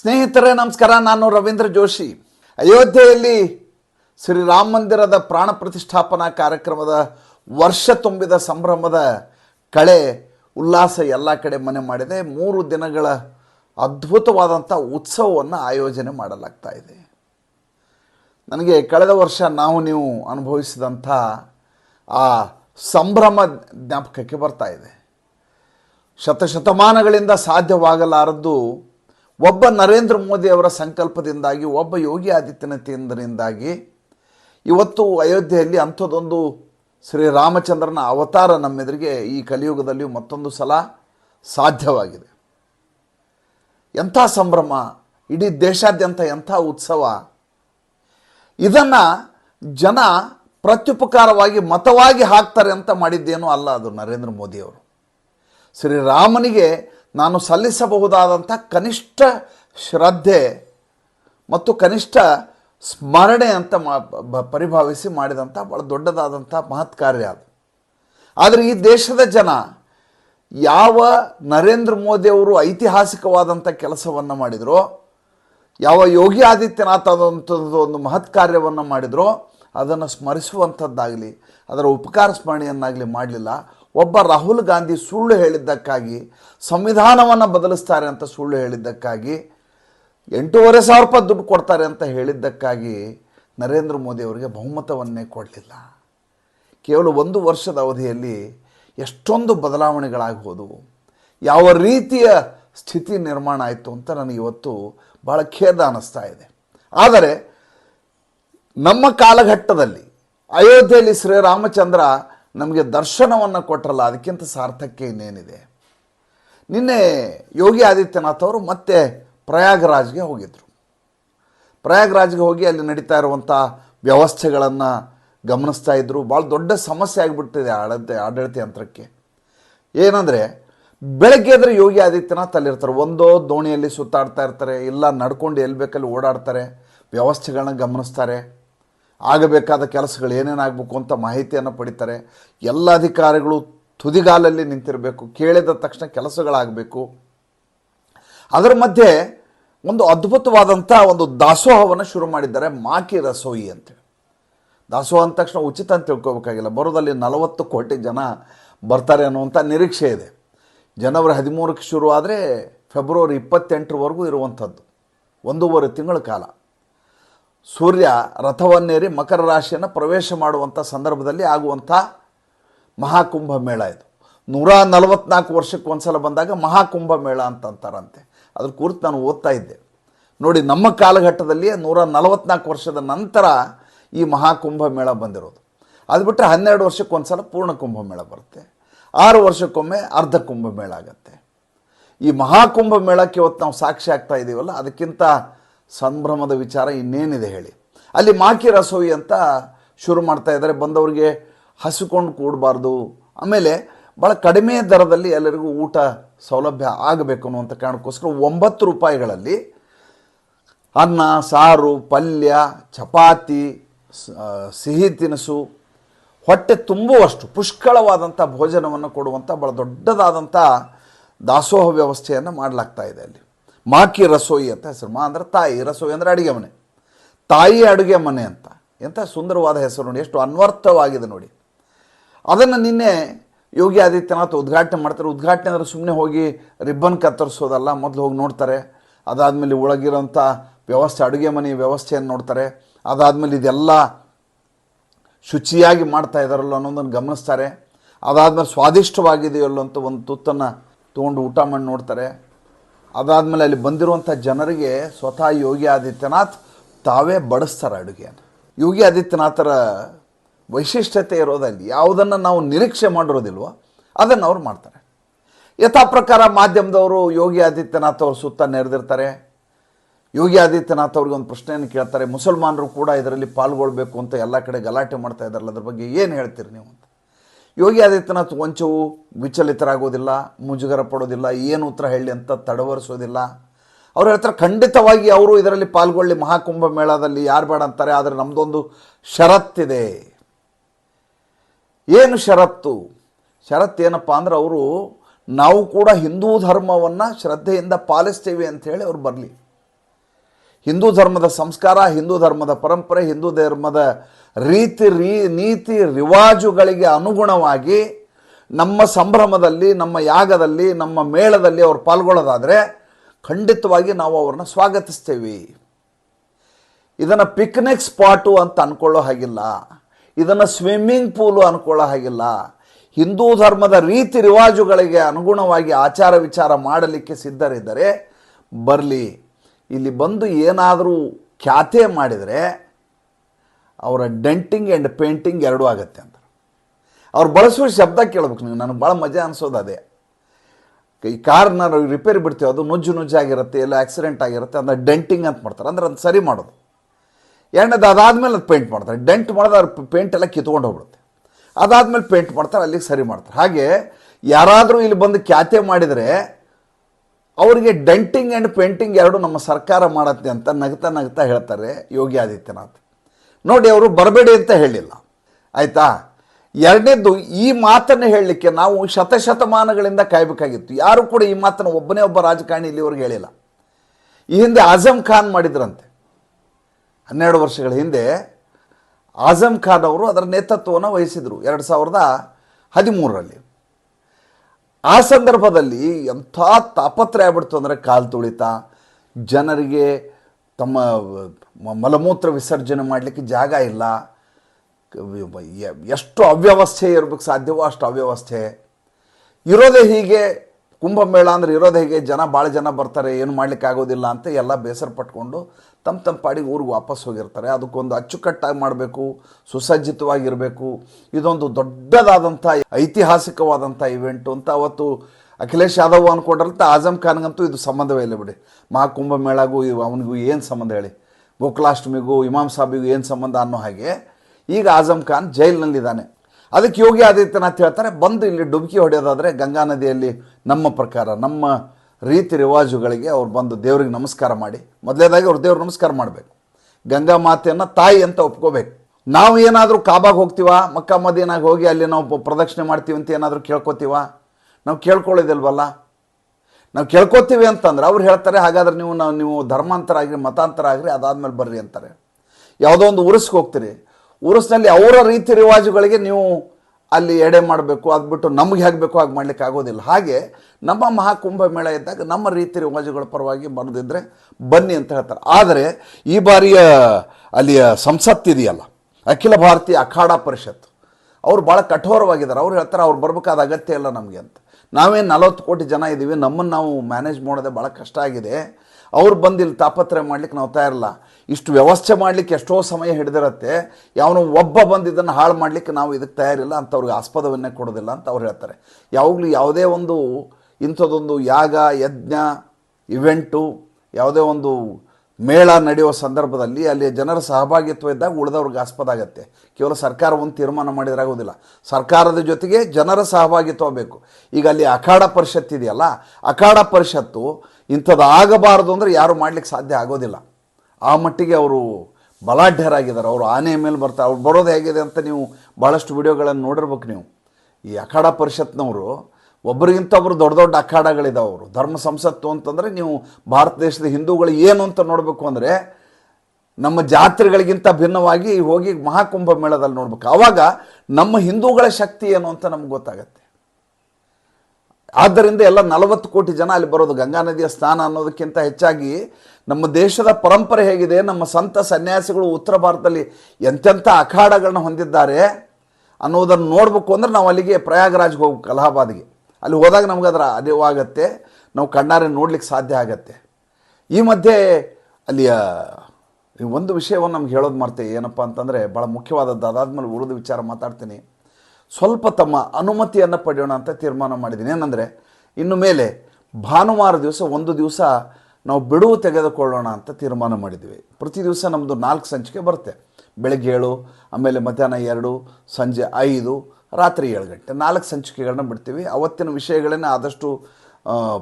ಸ್ನೇಹಿತರೇ, ನಮಸ್ಕಾರ. ನಾನು ರವೀಂದ್ರ ಜೋಶಿ. ಅಯೋಧ್ಯೆಯಲ್ಲಿ ಶ್ರೀ ರಾಮ ಮಂದಿರದ ಪ್ರಾಣ ಪ್ರತಿಷ್ಠಾಪನಾ ಕಾರ್ಯಕ್ರಮದ ವರ್ಷ ತುಂಬಿದ ಸಂಭ್ರಮದ ಕಳೆ, ಉಲ್ಲಾಸ ಎಲ್ಲ ಕಡೆ ಮನೆ ಮಾಡಿದೆ. ಮೂರು ದಿನಗಳ ಅದ್ಭುತವಾದಂಥ ಉತ್ಸವವನ್ನು ಆಯೋಜನೆ ಮಾಡಲಾಗ್ತಾ ಇದೆ. ನನಗೆ ಕಳೆದ ವರ್ಷ ನಾವು, ನೀವು ಅನುಭವಿಸಿದಂಥ ಆ ಸಂಭ್ರಮ ಜ್ಞಾಪಕಕ್ಕೆ ಬರ್ತಾ ಇದೆ. ಶತಶತಮಾನಗಳಿಂದ ಸಾಧ್ಯವಾಗಲಾರದ್ದು ಒಬ್ಬ ನರೇಂದ್ರ ಮೋದಿ ಅವರ ಸಂಕಲ್ಪದಿಂದಾಗಿ, ಒಬ್ಬ ಯೋಗಿ ಆದಿತ್ಯನಾಥಿಂದರಿಂದಾಗಿ ಇವತ್ತು ಅಯೋಧ್ಯೆಯಲ್ಲಿ ಅಂಥದ್ದೊಂದು ಶ್ರೀರಾಮಚಂದ್ರನ ಅವತಾರ ನಮ್ಮೆದುರಿಗೆ ಈ ಕಲಿಯುಗದಲ್ಲಿ ಮತ್ತೊಂದು ಸಲ ಸಾಧ್ಯವಾಗಿದೆ. ಎಂಥ ಸಂಭ್ರಮ, ಇಡೀ ದೇಶಾದ್ಯಂತ ಎಂಥ ಉತ್ಸವ. ಇದನ್ನು ಜನ ಪ್ರತ್ಯುಪಕಾರವಾಗಿ, ಮತವಾಗಿ ಹಾಕ್ತಾರೆ ಅಂತ ಮಾಡಿದ್ದೇನೂ ಅಲ್ಲ ಅದು ನರೇಂದ್ರ ಮೋದಿಯವರು ಶ್ರೀರಾಮನಿಗೆ ನಾನು ಸಲ್ಲಿಸಬಹುದಾದಂಥ ಕನಿಷ್ಠ ಶ್ರದ್ಧೆ ಮತ್ತು ಕನಿಷ್ಠ ಸ್ಮರಣೆ ಅಂತ ಮಾ ಪರಿಭಾವಿಸಿ ಮಾಡಿದಂಥ ಭಾಳ ದೊಡ್ಡದಾದಂಥ ಮಹತ್ ಕಾರ್ಯ ಅದು. ಆದರೆ ಈ ದೇಶದ ಜನ ಯಾವ ನರೇಂದ್ರ ಮೋದಿಯವರು ಐತಿಹಾಸಿಕವಾದಂಥ ಕೆಲಸವನ್ನು ಮಾಡಿದರೋ, ಯಾವ ಯೋಗಿ ಆದಿತ್ಯನಾಥ್ ಆದಂಥದ್ದು ಒಂದು ಮಹತ್ ಕಾರ್ಯವನ್ನು ಮಾಡಿದರೋ, ಅದನ್ನು ಸ್ಮರಿಸುವಂಥದ್ದಾಗಲಿ, ಅದರ ಉಪಕಾರ ಸ್ಮರಣೆಯನ್ನಾಗಲಿ ಮಾಡಲಿಲ್ಲ. ಒಬ್ಬ ರಾಹುಲ್ ಗಾಂಧಿ ಸುಳ್ಳು ಹೇಳಿದ್ದಕ್ಕಾಗಿ, ಸಂವಿಧಾನವನ್ನು ಬದಲಿಸ್ತಾರೆ ಅಂತ ಸುಳ್ಳು ಹೇಳಿದ್ದಕ್ಕಾಗಿ, ಎಂಟೂವರೆ ಸಾವಿರ ರೂಪಾಯಿ ದುಡ್ಡು ಕೊಡ್ತಾರೆ ಅಂತ ಹೇಳಿದ್ದಕ್ಕಾಗಿ ನರೇಂದ್ರ ಮೋದಿ ಅವರಿಗೆ ಬಹುಮತವನ್ನೇ ಕೊಡಲಿಲ್ಲ. ಕೇವಲ ಒಂದು ವರ್ಷದ ಅವಧಿಯಲ್ಲಿ ಎಷ್ಟೊಂದು ಬದಲಾವಣೆಗಳಾಗ್ಬೋದು. ಯಾವ ರೀತಿಯ ಸ್ಥಿತಿ ನಿರ್ಮಾಣ ಆಯಿತು ಅಂತ ನನಗೆ ಇವತ್ತು ಭಾಳ ಖೇದ ಅನ್ನಿಸ್ತಾ ಇದೆ. ಆದರೆ, ನಮ್ಮ ಕಾಲಘಟ್ಟದಲ್ಲಿ, ಅಯೋಧ್ಯೆಯಲ್ಲಿ ಶ್ರೀರಾಮಚಂದ್ರ ನಮಗೆ ದರ್ಶನವನ್ನು ಕೊಟ್ಟರಲ್ಲ ಅದಕ್ಕಿಂತ ಸಾರ್ಥಕ್ಕೆ ಇನ್ನೇನಿದೆ? ನಿನ್ನೆ ಯೋಗಿ ಆದಿತ್ಯನಾಥ್ ಅವರು ಮತ್ತೆ ಪ್ರಯಾಗರಾಜ್ಗೆ ಹೋಗಿದ್ದರು ಪ್ರಯಾಗರಾಜ್ಗೆ ಹೋಗಿ ಅಲ್ಲಿ ನಡೀತಾ ಇರುವಂಥ ವ್ಯವಸ್ಥೆಗಳನ್ನು ಗಮನಿಸ್ತಾ ಇದ್ದರು ಭಾಳ ದೊಡ್ಡ ಸಮಸ್ಯೆ ಆಗಿಬಿಟ್ಟಿದೆ ಆಡಳಿತ ಆಡಳಿತ ಯಂತ್ರಕ್ಕೆ. ಏನಂದರೆ, ಬೆಳಗ್ಗೆ ಆದರೆ ಯೋಗಿ ಆದಿತ್ಯನಾಥ್ ಅಲ್ಲಿರ್ತಾರೆ. ಒಂದೋ ದೋಣಿಯಲ್ಲಿ ಸುತ್ತಾಡ್ತಾ ಇರ್ತಾರೆ, ಇಲ್ಲ ನಡ್ಕೊಂಡು ಎಲ್ಲಿ ಬೇಕಲ್ಲಿ ಓಡಾಡ್ತಾರೆ ವ್ಯವಸ್ಥೆಗಳನ್ನ ಗಮನಿಸ್ತಾರೆ. ಆಗಬೇಕಾದ ಕೆಲಸಗಳು ಏನೇನಾಗಬೇಕು ಅಂತ ಮಾಹಿತಿಯನ್ನು ಪಡಿತಾರೆ. ಎಲ್ಲ ಅಧಿಕಾರಿಗಳು ತುದಿಗಾಲಲ್ಲಿ ನಿಂತಿರಬೇಕು, ಕೇಳಿದ ತಕ್ಷಣ ಕೆಲಸಗಳಾಗಬೇಕು. ಅದರ ಮಧ್ಯೆ ಒಂದು ಅದ್ಭುತವಾದಂಥ ಒಂದು ದಾಸೋಹವನ್ನು ಶುರು ಮಾಡಿದ್ದಾರೆ ಮಾಕಿ ರಸೋಯಿ ಅಂತೇಳಿ. ದಾಸೋಹ ಅಂದ ತಕ್ಷಣ ಉಚಿತ ಅಂತ ತಿಳ್ಕೊಬೇಕಾಗಿಲ್ಲ. ಬರೋದಲ್ಲಿ ನಲವತ್ತು ಕೋಟಿ ಜನ ಬರ್ತಾರೆ ಅನ್ನುವಂಥ ನಿರೀಕ್ಷೆ ಇದೆ. ಜನವರಿ ಹದಿಮೂರಕ್ಕೆ ಶುರು ಆದರೆ ಫೆಬ್ರವರಿ ಇಪ್ಪತ್ತೆಂಟರವರೆಗೂ ಇರುವಂಥದ್ದು. ಒಂದೂವರೆ ತಿಂಗಳ ಕಾಲ. ಸೂರ್ಯ ರಥವನ್ನೇರಿ ಮಕರ ರಾಶಿಯನ್ನು ಪ್ರವೇಶ ಮಾಡುವಂಥ ಸಂದರ್ಭದಲ್ಲಿ ಆಗುವಂಥ ಮಹಾಕುಂಭ ಮೇಳ ಇದು. ನೂರ ನಲವತ್ನಾಲ್ಕು ವರ್ಷಕ್ಕೆ ಒಂದ್ಸಲ ಬಂದಾಗ ಮಹಾಕುಂಭ ಮೇಳ ಅಂತ ಅಂತಾರಂತೆ. ಅದ್ರ ಕುರಿತು ನಾನು ಓದ್ತಾ ಇದ್ದೆ. ನೋಡಿ, ನಮ್ಮ ಕಾಲಘಟ್ಟದಲ್ಲಿ ನೂರ ನಲವತ್ನಾಲ್ಕು ವರ್ಷದ ನಂತರ ಈ ಮಹಾಕುಂಭ ಮೇಳ ಬಂದಿರೋದು. ಅದು ಬಿಟ್ಟರೆ ಹನ್ನೆರಡು ವರ್ಷಕ್ಕೆ ಒಂದ್ಸಲ ಪೂರ್ಣ ಕುಂಭ ಮೇಳ ಬರುತ್ತೆ. ಆರು ವರ್ಷಕ್ಕೊಮ್ಮೆ ಅರ್ಧ ಕುಂಭ ಮೇಳ ಆಗುತ್ತೆ. ಈ ಮಹಾಕುಂಭ ಮೇಳಕ್ಕೆ ಇವತ್ತು ನಾವು ಸಾಕ್ಷಿ ಆಗ್ತಾ ಇದ್ದೀವಲ್ಲ ಅದಕ್ಕಿಂತ ಸಂಭ್ರಮದ ವಿಚಾರ ಇನ್ನೇನಿದೆ ಹೇಳಿ. ಅಲ್ಲಿ ಮಾಕಿ ರಸೋಯಿ ಅಂತ ಶುರು ಮಾಡ್ತಾ ಇದ್ದಾರೆ. ಬಂದವರಿಗೆ ಹಸಿಕೊಂಡು ಕೂಡಬಾರ್ದು. ಆಮೇಲೆ ಭಾಳ ಕಡಿಮೆ ದರದಲ್ಲಿ ಎಲ್ಲರಿಗೂ ಊಟ ಸೌಲಭ್ಯ ಆಗಬೇಕು ಅನ್ನುವಂಥ ಕಾರಣಕ್ಕೋಸ್ಕರ ಒಂಬತ್ತು ರೂಪಾಯಿಗಳಲ್ಲಿ ಅನ್ನ, ಸಾರು, ಪಲ್ಯ, ಚಪಾತಿ ಸಿಹಿ ತಿನಿಸು, ಹೊಟ್ಟೆ ತುಂಬುವಷ್ಟು ಪುಷ್ಕಳವಾದಂಥ ಭೋಜನವನ್ನು ಕೊಡುವಂಥ ಭಾಳ ದೊಡ್ಡದಾದಂಥ ದಾಸೋಹ ವ್ಯವಸ್ಥೆಯನ್ನು ಮಾಡಲಾಗ್ತಾ ಇದೆ ಅಲ್ಲಿ. ಮಾಕಿ ರಸೋಯಿ ಅಂತ ಹೆಸರು. ಮಾ ಅಂದ್ರೆ ತಾಯಿ, ರಸೋಯಿ ಅಂದರೆ ಅಡುಗೆ ಮನೆ. ತಾಯಿ ಅಡುಗೆ ಮನೆ ಅಂತ. ಎಂಥ ಸುಂದರವಾದ ಹೆಸರು ನೋಡಿ, ಎಷ್ಟು ಅನ್ವರ್ಥವಾಗಿದೆ ನೋಡಿ. ಅದನ್ನು ನಿನ್ನೆ ಯೋಗಿ ಆದಿತ್ಯನಾಥ್ ಉದ್ಘಾಟನೆ ಮಾಡ್ತಾರೆ. ಉದ್ಘಾಟನೆ ಅಂದರೆ ಸುಮ್ಮನೆ ಹೋಗಿ ರಿಬ್ಬನ್ ಕತ್ತರಿಸೋದಲ್ಲ, ಮೊದಲು ಹೋಗಿ ನೋಡ್ತಾರೆ. ಅದಾದಮೇಲೆ ಒಳಗಿರೋಂಥ ವ್ಯವಸ್ಥೆ, ಅಡುಗೆ ಮನೆ ವ್ಯವಸ್ಥೆಯನ್ನು ನೋಡ್ತಾರೆ. ಅದಾದಮೇಲೆ ಇದೆಲ್ಲ ಶುಚಿಯಾಗಿ ಮಾಡ್ತಾ ಇದ್ದಾರಲ್ಲ ಅನ್ನೋದನ್ನು ಗಮನಿಸ್ತಾರೆ. ಅದಾದಮೇಲೆ ಸ್ವಾದಿಷ್ಟವಾಗಿದೆಯಲ್ಲೋ ಅಂತ ಒಂದು ತುತ್ತನ್ನು ತೊಗೊಂಡು ಊಟ ಮಾಡಿ ನೋಡ್ತಾರೆ. ಅದಾದಮೇಲೆ ಅಲ್ಲಿ ಬಂದಿರುವಂಥ ಜನರಿಗೆ ಸ್ವತಃ ಯೋಗಿ ಆದಿತ್ಯನಾಥ್ ತಾವೇ ಬಡಿಸ್ತಾರೆ ಅಡುಗೆಯನ್ನು ಯೋಗಿ ಆದಿತ್ಯನಾಥರ ವೈಶಿಷ್ಟ್ಯತೆ ಇರೋದಲ್ಲಿ ಯಾವುದನ್ನು ನಾವು ನಿರೀಕ್ಷೆ ಮಾಡಿರೋದಿಲ್ವೋ ಅದನ್ನು ಅವ್ರು ಮಾಡ್ತಾರೆ. ಯಥಾ ಪ್ರಕಾರ ಮಾಧ್ಯಮದವರು ಯೋಗಿ ಆದಿತ್ಯನಾಥ್ ಅವ್ರ ಸುತ್ತ ನೆರೆದಿರ್ತಾರೆ. ಯೋಗಿ ಆದಿತ್ಯನಾಥ್ ಅವ್ರಿಗೆ ಒಂದು ಪ್ರಶ್ನೆಯನ್ನು ಕೇಳ್ತಾರೆ. ಮುಸಲ್ಮಾನರು ಕೂಡ ಇದರಲ್ಲಿ ಪಾಲ್ಗೊಳ್ಬೇಕು ಅಂತ ಎಲ್ಲ ಕಡೆ ಗಲಾಟೆ ಮಾಡ್ತಾ ಇದ್ದಾರಲ್ಲ ಅದ್ರ ಬಗ್ಗೆ ಏನು ಹೇಳ್ತೀರಿ ನೀವು? ಯೋಗಿ ಆದಿತ್ಯನಾಥ್ ವಂಚವು ವಿಚಲಿತರಾಗೋದಿಲ್ಲ, ಮುಜುಗರ ಪಡೋದಿಲ್ಲ, ಏನು ಉತ್ತರ ಹೇಳಿ ಅಂತ ತಡವರಿಸೋದಿಲ್ಲ. ಅವ್ರು ಹೇಳ್ತಾರೆ, ಖಂಡಿತವಾಗಿ ಅವರು ಇದರಲ್ಲಿ ಪಾಲ್ಗೊಳ್ಳಿ, ಮಹಾಕುಂಭ ಮೇಳದಲ್ಲಿ ಯಾರು ಬೇಡ ಅಂತಾರೆ, ಆದರೆ ನಮ್ಮದೊಂದು ಷರತ್ತಿದೆ. ಏನು ಷರತ್ತು? ಷರತ್ತೇನಪ್ಪ ಅಂದ್ರೆ ಅವರು ನಾವು ಕೂಡ ಹಿಂದೂ ಧರ್ಮವನ್ನು ಶ್ರದ್ಧೆಯಿಂದ ಪಾಲಿಸ್ತೇವೆ ಅಂತ ಹೇಳಿ ಅವ್ರು ಬರಲಿ. ಹಿಂದೂ ಧರ್ಮದ ಸಂಸ್ಕಾರ, ಹಿಂದೂ ಧರ್ಮದ ಪರಂಪರೆ, ಹಿಂದೂ ಧರ್ಮದ ರೀತಿ, ರೀ, ನೀತಿ, ರಿವಾಜುಗಳಿಗೆ ಅನುಗುಣವಾಗಿ ನಮ್ಮ ಸಂಭ್ರಮದಲ್ಲಿ, ನಮ್ಮ ಯಾಗದಲ್ಲಿ, ನಮ್ಮ ಮೇಳದಲ್ಲಿ ಅವ್ರು ಪಾಲ್ಗೊಳ್ಳೋದಾದರೆ ಖಂಡಿತವಾಗಿ ನಾವು ಅವ್ರನ್ನ ಸ್ವಾಗತಿಸ್ತೇವೆ. ಇದನ್ನು ಪಿಕ್ನಿಕ್ ಸ್ಪಾಟು ಅಂತ ಅಂದ್ಕೊಳ್ಳೋ ಹಾಗಿಲ್ಲ. ಇದನ್ನು ಸ್ವಿಮ್ಮಿಂಗ್ ಪೂಲು ಅನ್ಕೊಳ್ಳೋ ಹಾಗಿಲ್ಲ. ಹಿಂದೂ ಧರ್ಮದ ರೀತಿ, ರಿವಾಜುಗಳಿಗೆ ಅನುಗುಣವಾಗಿ ಆಚಾರ ವಿಚಾರ ಮಾಡಲಿಕ್ಕೆ ಸಿದ್ಧರಿದ್ದರೆ ಬರಲಿ. ಇಲ್ಲಿ ಬಂದು ಏನಾದರೂ ಖ್ಯಾತೆ ಮಾಡಿದರೆ ಅವರ ಡೆಂಟಿಂಗ್ ಆ್ಯಂಡ್ ಪೇಂಟಿಂಗ್ ಎರಡೂ ಆಗುತ್ತೆ ಅಂತ. ಅವ್ರು ಬಳಸುವ ಶಬ್ದ ಕೇಳ್ಬೇಕು ನೀವು, ನನಗೆ ಭಾಳ ಮಜಾ ಅನಿಸೋದು ಅದೇ. ಈ ಕಾರ್ನ ರಿಪೇರಿ ಬಿಡ್ತೀವಿ, ಅದು ನುಜ್ಜು ನುಜ್ಜಾಗಿರುತ್ತೆ ಎಲ್ಲ ಆಕ್ಸಿಡೆಂಟ್ ಆಗಿರುತ್ತೆ ಅದನ್ನ ಡೆಂಟಿಂಗ್ ಅಂತ ಮಾಡ್ತಾರೆ, ಅಂದ್ರೆ ಅದು ಸರಿ ಮಾಡೋದು. ಎರಡನೇದು ಅದಾದಮೇಲೆ ಅದು ಪೇಂಟ್ ಮಾಡ್ತಾರೆ. ಡೆಂಟ್ ಮಾಡಿದ್ರೆ ಅವ್ರ ಪೇಂಟ್ ಎಲ್ಲ ಕಿತ್ಕೊಂಡು ಹೋಗ್ಬಿಡುತ್ತೆ. ಅದಾದಮೇಲೆ ಪೇಂಟ್ ಮಾಡ್ತಾರೆ, ಅಲ್ಲಿಗೆ ಸರಿ ಮಾಡ್ತಾರೆ. ಹಾಗೆ ಯಾರಾದರೂ ಇಲ್ಲಿ ಬಂದು ಖ್ಯಾತೆ ಮಾಡಿದರೆ ಅವರಿಗೆ ಡೆಂಟಿಂಗ್ ಆ್ಯಂಡ್ ಪೇಂಟಿಂಗ್ ಎರಡು ನಮ್ಮ ಸರ್ಕಾರ ಮಾಡತ್ತೆ ಅಂತ ನಗ್ತಾ ನಗ್ತಾ ಹೇಳ್ತಾರೆ ಯೋಗಿ ಆದಿತ್ಯನಾಥ್. ನೋಡಿ, ಅವರು ಬರಬೇಡಿ ಅಂತ ಹೇಳಿಲ್ಲ. ಆಯಿತಾ? ಎರಡನೇದ್ದು, ಈ ಮಾತನ್ನು ಹೇಳಲಿಕ್ಕೆ ನಾವು ಶತಶತಮಾನಗಳಿಂದ ಕಾಯಬೇಕಾಗಿತ್ತು. ಯಾರು ಕೂಡ ಈ ಮಾತನ್ನು ಒಬ್ಬನೇ ಒಬ್ಬ ರಾಜಕಾರಣಿ ಇಲ್ಲಿವರೆಗೆ ಹೇಳಿಲ್ಲ. ಈ ಹಿಂದೆ ಆಜಮ್ ಖಾನ್ ಮಾಡಿದ್ರಂತೆ. ಹನ್ನೆರಡು ವರ್ಷಗಳ ಹಿಂದೆ ಆಜಮ್ ಖಾನ್ ಅವರು ಅದರ ನೇತೃತ್ವವನ್ನು ವಹಿಸಿದರು. ಎರಡು ಸಾವಿರದ ಹದಿಮೂರರಲ್ಲಿ. ಆ ಸಂದರ್ಭದಲ್ಲಿ ಎಂಥ ತಾಪತ್ರೆ ಆಗ್ಬಿಡ್ತು ಅಂದರೆ ಕಾಲು ತುಳಿತ, ಜನರಿಗೆ ತಮ್ಮ ಮಲಮೂತ್ರ ವಿಸರ್ಜನೆ ಮಾಡಲಿಕ್ಕೆ ಜಾಗ ಇಲ್ಲ. ಎಷ್ಟು ಅವ್ಯವಸ್ಥೆ ಇರಬೇಕು, ಸಾಧ್ಯವೋ ಅಷ್ಟು ಅವ್ಯವಸ್ಥೆ. ಇರೋದೇ ಹೀಗೆ ಕುಂಭಮೇಳ ಅಂದ್ರೆ ಇರೋದು ಹೇಗೆ? ಜನ ಭಾಳ ಜನ ಬರ್ತಾರೆ, ಏನು ಮಾಡ್ಲಿಕ್ಕೆ ಆಗೋದಿಲ್ಲ ಅಂತ ಎಲ್ಲ ಬೇಸರ ಪಟ್ಕೊಂಡು ತಮ್ಮ ತಮ್ಮ ಪಾಡಿಗೆ ಊರಿಗೆ ವಾಪಸ್ ಹೋಗಿರ್ತಾರೆ. ಅದಕ್ಕೊಂದು ಅಚ್ಚುಕಟ್ಟಾಗಿ ಮಾಡಬೇಕು, ಸುಸಜ್ಜಿತವಾಗಿರಬೇಕು. ಇದೊಂದು ದೊಡ್ಡದಾದಂಥ ಐತಿಹಾಸಿಕವಾದಂಥ ಇವೆಂಟು ಅಂತ ಅವತ್ತು ಅಖಿಲೇಶ್ ಯಾದವ್ ಅಂದ್ಕೊಂಡ್ರಂತ ಆಜಮ್ ಖಾನ್ಗಂತೂ ಇದು ಸಂಬಂಧವೇ ಇಲ್ಲ ಬಿಡಿ. ಮಹಾಕುಂಭಮೇಳಗೂ ಇವು ಅವನಿಗೂ ಏನು ಸಂಬಂಧ ಹೇಳಿ? ಗೋಕುಲಾಷ್ಟಮಿಗೂ, ಇಮಾಮ್ ಸಾಬಿಗೂ ಏನು ಸಂಬಂಧ ಅನ್ನೋ ಹಾಗೆ ಈಗ ಆಜಮ್ ಖಾನ್ ಜೈಲಿನಲ್ಲಿದ್ದಾನೆ. ಅದಕ್ಕೆ ಯೋಗಿ ಆದಿತ್ಯನಾಥ್ ಹೇಳ್ತಾರೆ, ಬಂದು ಇಲ್ಲಿ ಡುಬುಕಿ ಹೊಡೆಯೋದಾದರೆ ಗಂಗಾ ನದಿಯಲ್ಲಿ ನಮ್ಮ ಪ್ರಕಾರ, ನಮ್ಮ ರೀತಿ ರಿವಾಜುಗಳಿಗೆ ಅವ್ರು ಬಂದು ದೇವ್ರಿಗೆ ನಮಸ್ಕಾರ ಮಾಡಿ. ಮೊದಲೇದಾಗಿ ಅವ್ರು ದೇವ್ರಿಗೆ ನಮಸ್ಕಾರ ಮಾಡಬೇಕು. ಗಂಗಾ ಮಾತೆಯನ್ನು ತಾಯಿ ಅಂತ ಒಪ್ಕೋಬೇಕು. ನಾವು ಏನಾದರೂ ಕಾಬಾಗ ಹೋಗ್ತೀವ? ಮಕ್ಕ ಮದೀನಾಗ ಹೋಗಿ ಅಲ್ಲಿ ನಾವು ಪ್ರದಕ್ಷಿಣೆ ಮಾಡ್ತೀವಿ ಅಂತ ಏನಾದರೂ ಕೇಳ್ಕೊತೀವ? ನಾವು ಕೇಳ್ಕೊಳ್ಳೋದಿಲ್ವಲ್ಲ? ನಾವು ಕೇಳ್ಕೊತೀವಿ ಅಂತಂದ್ರೆ ಅವ್ರು ಹೇಳ್ತಾರೆ, ಹಾಗಾದ್ರೆ ನೀವು ನಾವು, ನೀವು ಧರ್ಮಾಂತರ ಆಗಿರಿ ಮತಾಂತರ ಆಗಿರಿ ಅದಾದಮೇಲೆ ಬರ್ರಿ ಅಂತಾರೆ. ಯಾವುದೋ ಒಂದು ಉರಿಸ್ಕೋಗ್ತೀರಿ ಹೋಗ್ತೀರಿ. ಉರುಸ್ನಲ್ಲಿ ಅವರ ರೀತಿ ರಿವಾಜುಗಳಿಗೆ ನೀವು ಅಲ್ಲಿ ಎಡೆ ಮಾಡಬೇಕು, ಅದು ಬಿಟ್ಟು ನಮಗೆ ಹೇಗೆ ಬೇಕು ಹಾಗೆ ಮಾಡ್ಲಿಕ್ಕೆ ಆಗೋದಿಲ್ಲ. ಹಾಗೆ ನಮ್ಮ ಮಹಾಕುಂಭ ಮೇಳ ಇದ್ದಾಗ ನಮ್ಮ ರೀತಿ ರಿವಾಜುಗಳ ಪರವಾಗಿ ಬರೋದಿದ್ರೆ ಬನ್ನಿ ಅಂತ ಹೇಳ್ತಾರೆ. ಆದರೆ ಈ ಬಾರಿಯ ಅಲ್ಲಿಯ ಸಂಸತ್ತಿದೆಯಲ್ಲ ಅಖಿಲ ಭಾರತೀಯ ಅಖಾಡ ಪರಿಷತ್ ಅವರು ಭಾಳ ಕಠೋರವಾಗಿದ್ದಾರೆ. ಅವ್ರು ಹೇಳ್ತಾರೆ, ಅವ್ರು ಬರಬೇಕಾದ ಅಗತ್ಯ ಇಲ್ಲ ನಮಗೆ ಅಂತ. ನಾವೇನು ನಲವತ್ತು ಕೋಟಿ ಜನ ಇದ್ದೀವಿ ನಮ್ಮನ್ನು ನಾವು ಮ್ಯಾನೇಜ್ ಮಾಡೋದೇ ಭಾಳ ಕಷ್ಟ ಆಗಿದೆ. ಅವ್ರು ಬಂದು ಇಲ್ಲಿ ತಾಪತ್ರೆ ಮಾಡ್ಲಿಕ್ಕೆ ನಾವು ತಯಾರಿಲ್ಲ. ಇಷ್ಟು ವ್ಯವಸ್ಥೆ ಮಾಡಲಿಕ್ಕೆ ಎಷ್ಟೋ ಸಮಯ ಹಿಡಿದಿರತ್ತೆ. ಯಾವನು ಒಬ್ಬ ಬಂದು ಇದನ್ನು ಹಾಳು ಮಾಡಲಿಕ್ಕೆ ನಾವು ಇದಕ್ಕೆ ತಯಾರಿಲ್ಲ ಅಂತ ಅವ್ರಿಗೆ ಆಸ್ಪದವನ್ನೇ ಕೊಡೋದಿಲ್ಲ ಅಂತ ಅವ್ರು ಹೇಳ್ತಾರೆ. ಯಾವಾಗಲೂ ಯಾವುದೇ ಒಂದು ಇಂಥದ್ದೊಂದು ಯಾಗ, ಯಜ್ಞ, ಇವೆಂಟು, ಯಾವುದೇ ಒಂದು ಮೇಳ ನಡೆಯುವ ಸಂದರ್ಭದಲ್ಲಿ ಅಲ್ಲಿ ಜನರ ಸಹಭಾಗಿತ್ವ ಇದ್ದಾಗ ಉಳಿದವ್ರಿಗೆ ಆಸ್ಪದ ಆಗುತ್ತೆ. ಕೇವಲ ಸರ್ಕಾರ ಒಂದು ತೀರ್ಮಾನ ಮಾಡಿದ್ರಾಗೋದಿಲ್ಲ ಸರ್ಕಾರದ ಜೊತೆಗೆ ಜನರ ಸಹಭಾಗಿತ್ವ ಬೇಕು. ಈಗ ಅಲ್ಲಿ ಅಖಾಡ ಪರಿಷತ್ ಇದೆಯಲ್ಲ, ಅಖಾಡ ಪರಿಷತ್ತು ಇಂಥದ್ದು ಆಗಬಾರದು ಅಂದರೆ ಯಾರು ಮಾಡ್ಲಿಕ್ಕೆ ಸಾಧ್ಯ ಆಗೋದಿಲ್ಲ. ಆ ಮಟ್ಟಿಗೆ ಅವರು ಬಲಾಢ್ಯರಾಗಿದ್ದಾರೆ. ಅವರು ಆನೆಯ ಮೇಲೆ ಬರ್ತಾರೆ ಅವ್ರು ಬರೋದು ಹೇಗಿದೆ ಅಂತ ನೀವು ಭಾಳಷ್ಟು ವಿಡಿಯೋಗಳನ್ನು ನೋಡಿರ್ಬೇಕು ನೀವು. ಈ ಅಖಾಡ ಪರಿಷತ್ನವರು ಒಬ್ಬರಿಗಿಂತ ಒಬ್ಬರು ದೊಡ್ಡ ದೊಡ್ಡ ಅಖಾಡಗಳಿದಾವೆ ಅವರು. ಧರ್ಮ ಸಂಸತ್ತು ಅಂತಂದರೆ ನೀವು ಭಾರತ ದೇಶದ ಹಿಂದೂಗಳು ಏನು ಅಂತ ನೋಡಬೇಕು ಅಂದರೆ ನಮ್ಮ ಜಾತ್ರೆಗಳಿಗಿಂತ ಭಿನ್ನವಾಗಿ ಹೋಗಿ ಮಹಾಕುಂಭ ಮೇಳದಲ್ಲಿ ನೋಡ್ಬೇಕು. ಆವಾಗ ನಮ್ಮ ಹಿಂದೂಗಳ ಶಕ್ತಿ ಏನು ಅಂತ ನಮ್ಗೆ ಗೊತ್ತಾಗತ್ತೆ. ಆದ್ದರಿಂದ ಎಲ್ಲ ನಲವತ್ತು ಕೋಟಿ ಜನ ಅಲ್ಲಿ ಬರೋದು ಗಂಗಾ ನದಿಯ ಸ್ನಾನ ಅನ್ನೋದಕ್ಕಿಂತ ಹೆಚ್ಚಾಗಿ ನಮ್ಮ ದೇಶದ ಪರಂಪರೆ ಹೇಗಿದೆ, ನಮ್ಮ ಸಂತ ಸನ್ಯಾಸಿಗಳು ಉತ್ತರ ಭಾರತದಲ್ಲಿ ಎಂತೆಂಥ ಅಖಾಡಗಳನ್ನ ಹೊಂದಿದ್ದಾರೆ ಅನ್ನೋದನ್ನು ನೋಡಬೇಕು ಅಂದ್ರೆ ನಾವು ಅಲ್ಲಿಗೆ ಪ್ರಯಾಗರಾಜ್ಗೆ ಹೋಗ್ಬೇಕು, ಅಲಹಾಬಾದ್ಗೆ. ಅಲ್ಲಿ ಹೋದಾಗ ನಮ್ಗೆ ಅದರ ಅರಿವಾಗತ್ತೆ, ನಾವು ಕಣ್ಣಾರೆ ನೋಡ್ಲಿಕ್ಕೆ ಸಾಧ್ಯ ಆಗತ್ತೆ. ಈ ಮಧ್ಯೆ ಅಲ್ಲಿಯ ಒಂದು ವಿಷಯವನ್ನು ನಮ್ಗೆ ಹೇಳೋದು ಮಾಡ್ತೇವೆ ಏನಪ್ಪ ಅಂತಂದರೆ ಭಾಳ ಮುಖ್ಯವಾದದ್ದು, ಅದಾದ್ಮೇಲೆ ಉಳಿದ ವಿಚಾರ ಮಾತಾಡ್ತೀನಿ. ಸ್ವಲ್ಪ ತಮ್ಮ ಅನುಮತಿಯನ್ನು ಪಡೆಯೋಣ ಅಂತ ತೀರ್ಮಾನ ಮಾಡಿದ್ದೀನಿ. ಏನಂದರೆ, ಇನ್ನು ಮೇಲೆ ಭಾನುವಾರ ದಿವಸ ಒಂದು ದಿವಸ ನಾವು ಬಿಡುವು ತೆಗೆದುಕೊಳ್ಳೋಣ ಅಂತ ತೀರ್ಮಾನ ಮಾಡಿದ್ವಿ ಪ್ರತಿ ದಿವಸ ನಮ್ಮದು ನಾಲ್ಕು ಸಂಚಿಕೆ ಬರುತ್ತೆ. ಬೆಳಗ್ಗೆ ಏಳು, ಆಮೇಲೆ ಮಧ್ಯಾಹ್ನ ಎರಡು, ಸಂಜೆ ಐದು, ರಾತ್ರಿ ಏಳು ಗಂಟೆ. ನಾಲ್ಕು ಸಂಚಿಕೆಗಳನ್ನ ಬಿಡ್ತೀವಿ. ಅವತ್ತಿನ ವಿಷಯಗಳನ್ನೇ ಆದಷ್ಟು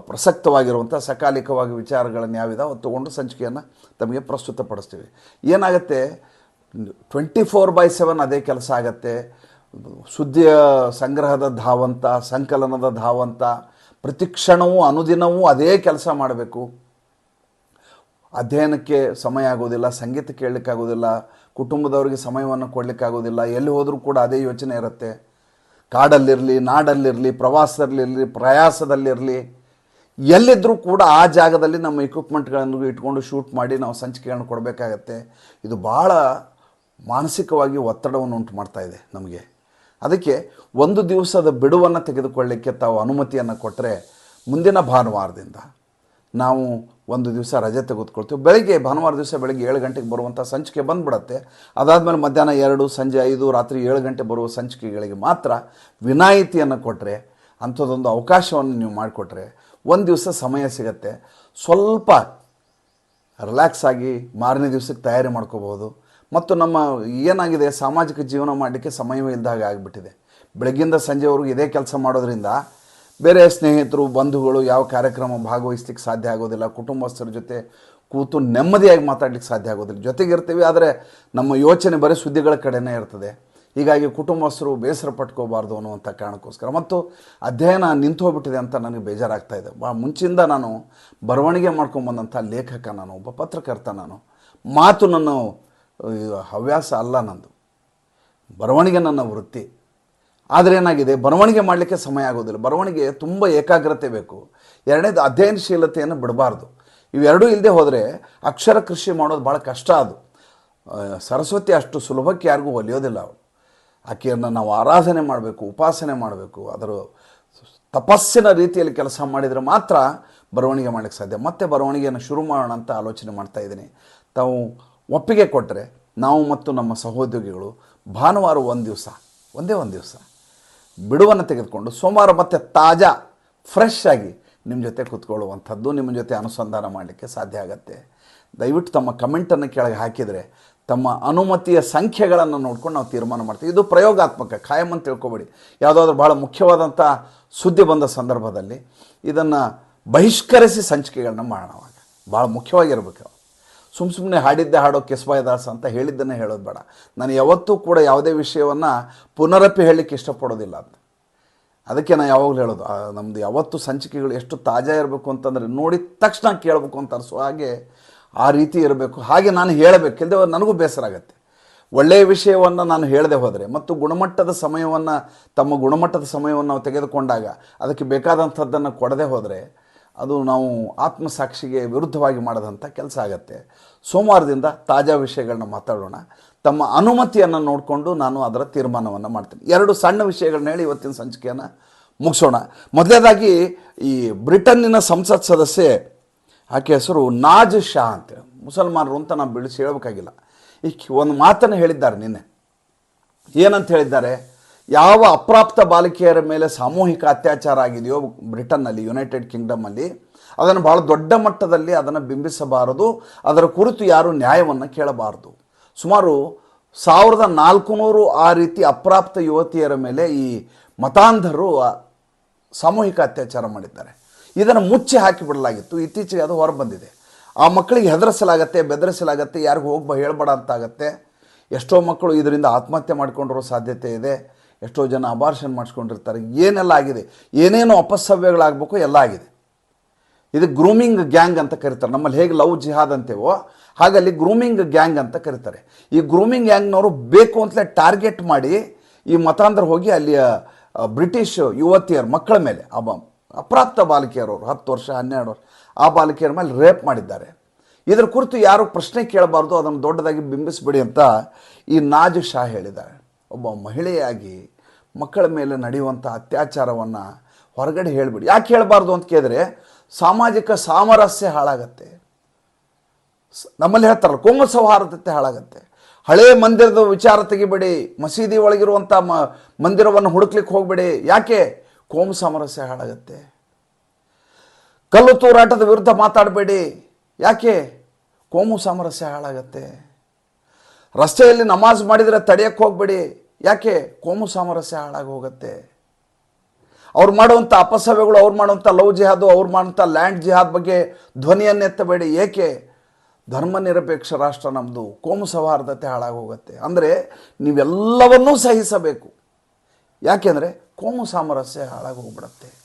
ಪ್ರಸಕ್ತವಾಗಿರುವಂಥ ಸಕಾಲಿಕವಾಗಿ ವಿಚಾರಗಳನ್ನು ಯಾವಿದಾವೆ ಅದು ತೊಗೊಂಡು ಸಂಚಿಕೆಯನ್ನು ತಮಗೆ ಪ್ರಸ್ತುತಪಡಿಸ್ತೀವಿ. ಏನಾಗುತ್ತೆ, ಟ್ವೆಂಟಿ ಫೋರ್ ಬೈ ಸೆವೆನ್ ಅದೇ ಕೆಲಸ ಆಗತ್ತೆ. ಸುದ್ದಿಯ ಸಂಗ್ರಹದ ಧಾವಂತ, ಸಂಕಲನದ ಧಾವಂತ ಪ್ರತಿ ಕ್ಷಣವೂ ಅನುದಿನವೂ ಅದೇ ಕೆಲಸ ಮಾಡಬೇಕು. ಅಧ್ಯಯನಕ್ಕೆ ಸಮಯ ಆಗೋದಿಲ್ಲ, ಸಂಗೀತ ಕೇಳಲಿಕ್ಕಾಗೋದಿಲ್ಲ, ಕುಟುಂಬದವರಿಗೆ ಸಮಯವನ್ನು ಕೊಡಲಿಕ್ಕಾಗೋದಿಲ್ಲ, ಎಲ್ಲಿ ಹೋದರೂ ಕೂಡ ಅದೇ ಯೋಚನೆ ಇರುತ್ತೆ. ಕಾಡಲ್ಲಿರಲಿ, ನಾಡಲ್ಲಿರಲಿ, ಪ್ರವಾಸದಲ್ಲಿರಲಿ, ಪ್ರಯಾಸದಲ್ಲಿರಲಿ ಎಲ್ಲಿದ್ದರೂ ಕೂಡ ಆ ಜಾಗದಲ್ಲಿ ನಮ್ಮ ಇಕ್ವಿಪ್ಮೆಂಟ್ಗಳನ್ನು ಇಟ್ಕೊಂಡು ಶೂಟ್ ಮಾಡಿ ನಾವು ಸಂಚಿಕೆಗಳನ್ನು ಕೊಡಬೇಕಾಗತ್ತೆ. ಇದು ಭಾಳ ಮಾನಸಿಕವಾಗಿ ಒತ್ತಡವನ್ನು ಉಂಟು ಮಾಡ್ತಾ ಇದೆ ನಮಗೆ. ಅದಕ್ಕೆ ಒಂದು ದಿವಸದ ಬಿಡುವನ್ನು ತೆಗೆದುಕೊಳ್ಳಿಕ್ಕೆ ತಾವು ಅನುಮತಿಯನ್ನು ಕೊಟ್ಟರೆ ಮುಂದಿನ ಭಾನುವಾರದಿಂದ ನಾವು ಒಂದು ದಿವಸ ರಜೆ ತೆಗೆದುಕೊಳ್ತೀವಿ. ಬೆಳಗ್ಗೆ, ಭಾನುವಾರ ದಿವಸ ಬೆಳಗ್ಗೆ ಏಳು ಗಂಟೆಗೆ ಬರುವಂಥ ಸಂಚಿಕೆ ಬಂದುಬಿಡತ್ತೆ. ಅದಾದಮೇಲೆ ಮಧ್ಯಾಹ್ನ ಎರಡು, ಸಂಜೆ ಐದು, ರಾತ್ರಿ ಏಳು ಗಂಟೆ ಬರುವ ಸಂಚಿಕೆಗಳಿಗೆ ಮಾತ್ರ ವಿನಾಯಿತಿಯನ್ನು ಕೊಟ್ಟರೆ ಅಂಥದ್ದೊಂದು ಅವಕಾಶವನ್ನು ನೀವು ಮಾಡಿಕೊಟ್ರೆ ಒಂದು ದಿವಸ ಸಮಯ ಸಿಗತ್ತೆ. ಸ್ವಲ್ಪ ರಿಲ್ಯಾಕ್ಸ್ ಆಗಿ ಮಾರನೇ ದಿವಸಕ್ಕೆ ತಯಾರಿ ಮಾಡ್ಕೋಬೋದು ಮತ್ತು ನಮ್ಮ ಏನಾಗಿದೆ ಸಾಮಾಜಿಕ ಜೀವನ ಮಾಡಲಿಕ್ಕೆ ಸಮಯವೇ ಇದ್ದಾಗ ಆಗಿಬಿಟ್ಟಿದೆ. ಬೆಳಗ್ಗಿಂದ ಸಂಜೆವರೆಗೂ ಇದೇ ಕೆಲಸ ಮಾಡೋದ್ರಿಂದ ಬೇರೆ ಸ್ನೇಹಿತರು ಬಂಧುಗಳು ಯಾವ ಕಾರ್ಯಕ್ರಮ ಭಾಗವಹಿಸ್ಲಿಕ್ಕೆ ಸಾಧ್ಯ ಆಗೋದಿಲ್ಲ ಕುಟುಂಬಸ್ಥರ ಜೊತೆ ಕೂತು ನೆಮ್ಮದಿಯಾಗಿ ಮಾತಾಡ್ಲಿಕ್ಕೆ ಸಾಧ್ಯ ಆಗೋದಿಲ್ಲ. ಜೊತೆಗಿರ್ತೀವಿ ಆದರೆ ನಮ್ಮ ಯೋಚನೆ ಬರೀ ಸುದ್ದಿಗಳ ಕಡೆನೇ ಇರ್ತದೆ. ಹೀಗಾಗಿ ಕುಟುಂಬಸ್ಥರು ಬೇಸರ ಪಟ್ಕೋಬಾರ್ದು ಅನ್ನುವಂಥ ಕಾರಣಕ್ಕೋಸ್ಕರ. ಮತ್ತು ಅಧ್ಯಯನ ನಿಂತು ಹೋಗ್ಬಿಟ್ಟಿದೆ ಅಂತ ನನಗೆ ಬೇಜಾರಾಗ್ತಾ ಇದೆ. ಭಾಳ ಮುಂಚಿಂದ ನಾನು ಬರವಣಿಗೆ ಮಾಡ್ಕೊಂಬಂದಂಥ ಲೇಖಕ ನಾನು ಒಬ್ಬ ಪತ್ರಕರ್ತ ನಾನು. ಮಾತು ನನ್ನ ಆ, ಹವ್ಯಾಸ ಅಲ್ಲ ನಂದು. ಬರವಣಿಗೆ ನನ್ನ ವೃತ್ತಿ. ಆದರೆ ಏನಾಗಿದೆ? ಬರವಣಿಗೆ ಮಾಡಲಿಕ್ಕೆ ಸಮಯ ಆಗೋದಿಲ್ಲ. ಬರವಣಿಗೆ ತುಂಬ ಏಕಾಗ್ರತೆ ಬೇಕು. ಎರಡನೇದು ಅಧ್ಯಯನಶೀಲತೆಯನ್ನು ಬಿಡಬಾರ್ದು. ಇವೆರಡೂ ಇಲ್ಲದೆ ಹೋದರೆ ಅಕ್ಷರ ಕೃಷಿ ಮಾಡೋದು ಭಾಳ ಕಷ್ಟ ಅದು. ಸರಸ್ವತಿ ಅಷ್ಟು ಸುಲಭಕ್ಕೆ ಯಾರಿಗೂ ಒಲಿಯೋದಿಲ್ಲ ಅವಳು. ಆಕೆಯನ್ನು ನಾವು ಆರಾಧನೆ ಮಾಡಬೇಕು, ಉಪಾಸನೆ ಮಾಡಬೇಕು. ಅದರ ತಪಸ್ಸಿನ ರೀತಿಯಲ್ಲಿ ಕೆಲಸ ಮಾಡಿದರೆ ಮಾತ್ರ ಬರವಣಿಗೆ ಮಾಡಲಿಕ್ಕೆ ಸಾಧ್ಯ. ಮತ್ತೆ ಬರವಣಿಗೆಯನ್ನು ಶುರು ಮಾಡೋಣ ಅಂತ ಆಲೋಚನೆ ಮಾಡ್ತಾ ಇದ್ದೀನಿ. ತಾವು ಒಪ್ಪಿಗೆ ಕೊಟ್ಟರೆ ನಾವು ಮತ್ತು ನಮ್ಮ ಸಹೋದ್ಯೋಗಿಗಳು ಭಾನುವಾರ ಒಂದು ದಿವಸ, ಒಂದೇ ಒಂದು ದಿವಸ ಬಿಡುವನ್ನು ತೆಗೆದುಕೊಂಡು ಸೋಮವಾರ ಮತ್ತೆ ತಾಜಾ ಫ್ರೆಶ್ ಆಗಿ ನಿಮ್ಮ ಜೊತೆ ಕೂತ್ಕೊಳ್ಳುವಂಥದ್ದು, ನಿಮ್ಮ ಜೊತೆ ಅನುಸಂಧಾನ ಮಾಡಲಿಕ್ಕೆ ಸಾಧ್ಯ ಆಗುತ್ತೆ. ದಯವಿಟ್ಟು ತಮ್ಮ ಕಮೆಂಟನ್ನು ಕೆಳಗೆ ಹಾಕಿದರೆ ತಮ್ಮ ಅನುಮತಿಯ ಸಂಖ್ಯೆಗಳನ್ನು ನೋಡ್ಕೊಂಡು ನಾವು ತೀರ್ಮಾನ ಮಾಡ್ತೀವಿ. ಇದು ಪ್ರಯೋಗಾತ್ಮಕ, ಖಾಯಂ ಅಂತ ತಿಳ್ಕೊಬೇಡಿ. ಯಾವುದಾದ್ರೂ ಭಾಳ ಮುಖ್ಯವಾದಂಥ ಸುದ್ದಿ ಬಂದ ಸಂದರ್ಭದಲ್ಲಿ ಇದನ್ನು ಬಹಿಷ್ಕರಿಸಿ ಸಂಚಿಕೆಗಳನ್ನ ಮಾಡೋಣ ಭಾಳ ಮುಖ್ಯವಾಗಿರ್ಬೇಕು ಸುಮ್ಮ ಸುಮ್ಮನೆ ಹಾಡಿದ್ದೆ ಹಾಡೋ ದಾಸ್ ಅಂತ ಹೇಳಿದ್ದನ್ನೇ ಹೇಳೋದು ಬೇಡ. ನಾನು ಯಾವತ್ತೂ ಕೂಡ ಯಾವುದೇ ವಿಷಯವನ್ನು ಪುನರಪಿ ಹೇಳಲಿಕ್ಕೆ ಇಷ್ಟಪಡೋದಿಲ್ಲ ಅಂತ. ಅದಕ್ಕೆ ನಾನು ಯಾವಾಗಲೂ ಹೇಳೋದು ನಮ್ಮದು ಯಾವತ್ತು ಸಂಚಿಕೆಗಳು ಎಷ್ಟು ತಾಜಾ ಇರಬೇಕು ಅಂತಂದರೆ ನೋಡಿದ ತಕ್ಷಣ ಕೇಳಬೇಕು ಅಂತ ಅನಿಸೋ ಹಾಗೆ ಆ ರೀತಿ ಇರಬೇಕು. ಹಾಗೆ ನಾನು ಹೇಳಬೇಕು ಇಲ್ಲದೆ ನನಗೂ ಬೇಸರ ಆಗುತ್ತೆ. ಒಳ್ಳೆಯ ವಿಷಯವನ್ನು ನಾನು ಹೇಳದೆ ಹೋದರೆ ಮತ್ತು ಗುಣಮಟ್ಟದ ಸಮಯವನ್ನು, ತಮ್ಮ ಗುಣಮಟ್ಟದ ಸಮಯವನ್ನು ನಾವು ತೆಗೆದುಕೊಂಡಾಗ ಅದಕ್ಕೆ ಬೇಕಾದಂಥದ್ದನ್ನು ಕೊಡದೆ ಹೋದರೆ ಅದು ನಾವು ಆತ್ಮಸಾಕ್ಷಿಗೆ ವಿರುದ್ಧವಾಗಿ ಮಾಡಿದಂಥ ಕೆಲಸ ಆಗತ್ತೆ. ಸೋಮವಾರದಿಂದ ತಾಜಾ ವಿಷಯಗಳನ್ನ ಮಾತಾಡೋಣ. ತಮ್ಮ ಅನುಮತಿಯನ್ನು ನೋಡಿಕೊಂಡು ನಾನು ಅದರ ತೀರ್ಮಾನವನ್ನು ಮಾಡ್ತೀನಿ. ಎರಡು ಸಣ್ಣ ವಿಷಯಗಳನ್ನ ಹೇಳಿ ಇವತ್ತಿನ ಸಂಚಿಕೆಯನ್ನು ಮುಗಿಸೋಣ. ಮೊದಲನೇದಾಗಿ ಈ ಬ್ರಿಟನ್ನಿನ ಸಂಸತ್ ಸದಸ್ಯೆ, ಆಕೆ ಹೆಸರು ನಾಜ್ ಶಾ ಅಂತ. ಮುಸಲ್ಮಾನರು ಅಂತ ನಾವು ಬಿಡಿಸಿ ಹೇಳಬೇಕಾಗಿಲ್ಲ. ಈ ಒಂದು ಮಾತನ್ನು ಹೇಳಿದ್ದಾರೆ ನಿನ್ನೆ. ಏನಂತ ಹೇಳಿದ್ದಾರೆ? ಯಾವ ಅಪ್ರಾಪ್ತ ಬಾಲಿಕೆಯರ ಮೇಲೆ ಸಾಮೂಹಿಕ ಅತ್ಯಾಚಾರ ಆಗಿದೆಯೋ ಬ್ರಿಟನ್ನಲ್ಲಿ ಯುನೈಟೆಡ್ ಕಿಂಗ್ಡಮಲ್ಲಿ ಅದನ್ನು ಭಾಳ ದೊಡ್ಡ ಮಟ್ಟದಲ್ಲಿ ಅದನ್ನು ಬಿಂಬಿಸಬಾರದು. ಅದರ ಕುರಿತು ಯಾರು ನ್ಯಾಯವನ್ನು ಕೇಳಬಾರದು. ಸುಮಾರು ಸಾವಿರದ ನಾಲ್ಕುನೂರು ಆ ರೀತಿ ಅಪ್ರಾಪ್ತ ಯುವತಿಯರ ಮೇಲೆ ಈ ಮತಾಂಧರು ಸಾಮೂಹಿಕ ಅತ್ಯಾಚಾರ ಮಾಡಿದ್ದಾರೆ. ಇದನ್ನು ಮುಚ್ಚಿ ಹಾಕಿಬಿಡಲಾಗಿತ್ತು. ಇತ್ತೀಚೆಗೆ ಅದು ಹೊರಬಂದಿದೆ. ಆ ಮಕ್ಕಳಿಗೆ ಹೆದರಿಸಲಾಗತ್ತೆ, ಬೆದರಿಸಲಾಗತ್ತೆ, ಯಾರಿಗೂ ಹೋಗ್ಬ, ಹೇಳ್ಬೇಡ ಅಂತಾಗತ್ತೆ. ಎಷ್ಟೋ ಮಕ್ಕಳು ಇದರಿಂದ ಆತ್ಮಹತ್ಯೆ ಮಾಡಿಕೊಂಡಿರೋ ಸಾಧ್ಯತೆ ಇದೆ. ಎಷ್ಟೋ ಜನ ಅಬಾರ್ಷನ್ ಮಾಡಿಸ್ಕೊಂಡಿರ್ತಾರೆ. ಏನೆಲ್ಲ ಆಗಿದೆ? ಏನೇನು ಅಪಸವ್ಯಗಳಾಗಬೇಕು ಎಲ್ಲ ಆಗಿದೆ. ಇದು ಗ್ರೂಮಿಂಗ್ ಗ್ಯಾಂಗ್ ಅಂತ ಕರೀತಾರೆ. ನಮ್ಮಲ್ಲಿ ಹೇಗೆ ಲವ್ ಜಿಹಾದ್ ಅಂತೇವೋ ಹಾಗಲ್ಲಿ ಗ್ರೂಮಿಂಗ್ ಗ್ಯಾಂಗ್ ಅಂತ ಕರೀತಾರೆ. ಈ ಗ್ರೂಮಿಂಗ್ ಗ್ಯಾಂಗ್ನವರು ಬೇಕು ಅಂತಲೇ ಟಾರ್ಗೆಟ್ ಮಾಡಿ ಈ ಮತಾಂಧ್ರ ಹೋಗಿ ಅಲ್ಲಿಯ ಆ, ಬ್ರಿಟಿಷ್ ಯುವತಿಯರ ಮಕ್ಕಳ ಮೇಲೆ ಅಬ ಅಪ್ರಾಪ್ತ ಬಾಲಕಿಯರವರು ಹತ್ತು ವರ್ಷ ಹನ್ನೆರಡು ವರ್ಷ ಆ ಬಾಲಕಿಯರ ಮೇಲೆ ರೇಪ್ ಮಾಡಿದ್ದಾರೆ. ಇದರ ಕುರಿತು ಯಾರು ಪ್ರಶ್ನೆ ಕೇಳಬಾರ್ದು ಅದನ್ನು ದೊಡ್ಡದಾಗಿ ಬಿಂಬಿಸಬೇಡಿ ಅಂತ ಈ ನಾಜು ಶಾ ಹೇಳಿದ್ದಾರೆ. ಒಬ್ಬ ಮಹಿಳೆಯಾಗಿ ಮಕ್ಕಳ ಮೇಲೆ ನಡೆಯುವಂಥ ಅತ್ಯಾಚಾರವನ್ನು ಹೊರಗಡೆ ಹೇಳಿಬಿಡಿ. ಯಾಕೆ ಹೇಳಬಾರ್ದು ಅಂತ ಕೇಳಿದ್ರೆ ಸಾಮಾಜಿಕ ಸಾಮರಸ್ಯ ಹಾಳಾಗತ್ತೆ. ನಮ್ಮಲ್ಲಿ ಹೇಳ್ತಾರಲ್ಲ, ಕೋಮು ಸೌಹಾರ್ದತೆ ಹಾಳಾಗತ್ತೆ. ಹಳೇ ಮಂದಿರದ ವಿಚಾರ ತೆಗಿಬೇಡಿ, ಮಸೀದಿ ಒಳಗಿರುವಂಥ ಮ ಮಂದಿರವನ್ನು ಹುಡುಕ್ಲಿಕ್ಕೆ ಹೋಗಬೇಡಿ. ಯಾಕೆ? ಕೋಮು ಸಾಮರಸ್ಯ ಹಾಳಾಗತ್ತೆ. ಕಲ್ಲು ತೂರಾಟದ ವಿರುದ್ಧ ಮಾತಾಡಬೇಡಿ. ಯಾಕೆ? ಕೋಮು ಸಾಮರಸ್ಯ ಹಾಳಾಗತ್ತೆ. ರಸ್ತೆಯಲ್ಲಿ ನಮಾಜ್ ಮಾಡಿದರೆ ತಡೆಯಕ್ಕೆ ಹೋಗಬೇಡಿ. ಯಾಕೆ? ಕೋಮು ಸಾಮರಸ್ಯ ಹಾಳಾಗಿ ಹೋಗುತ್ತೆ. ಅವ್ರು ಮಾಡುವಂಥ ಅಪಸವ್ಯಗಳು, ಅವ್ರು ಮಾಡುವಂಥ ಲವ್ ಜಿಹಾದು, ಅವ್ರು ಮಾಡುವಂಥ ಲ್ಯಾಂಡ್ ಜಿಹಾದ್ ಬಗ್ಗೆ ಧ್ವನಿಯನ್ನೆತ್ತಬೇಡಿ ಏಕೆ? ಧರ್ಮ ನಿರಪೇಕ್ಷ ರಾಷ್ಟ್ರ ನಮ್ಮದು ಕೋಮು ಸೌಹಾರ್ದತೆ ಹಾಳಾಗಿ ಹೋಗುತ್ತೆ. ಅಂದರೆ ನೀವೆಲ್ಲವನ್ನೂ ಸಹಿಸಬೇಕು. ಯಾಕೆಂದರೆ ಕೋಮು ಸಾಮರಸ್ಯ ಹಾಳಾಗಿ ಹೋಗ್ಬಿಡತ್ತೆ.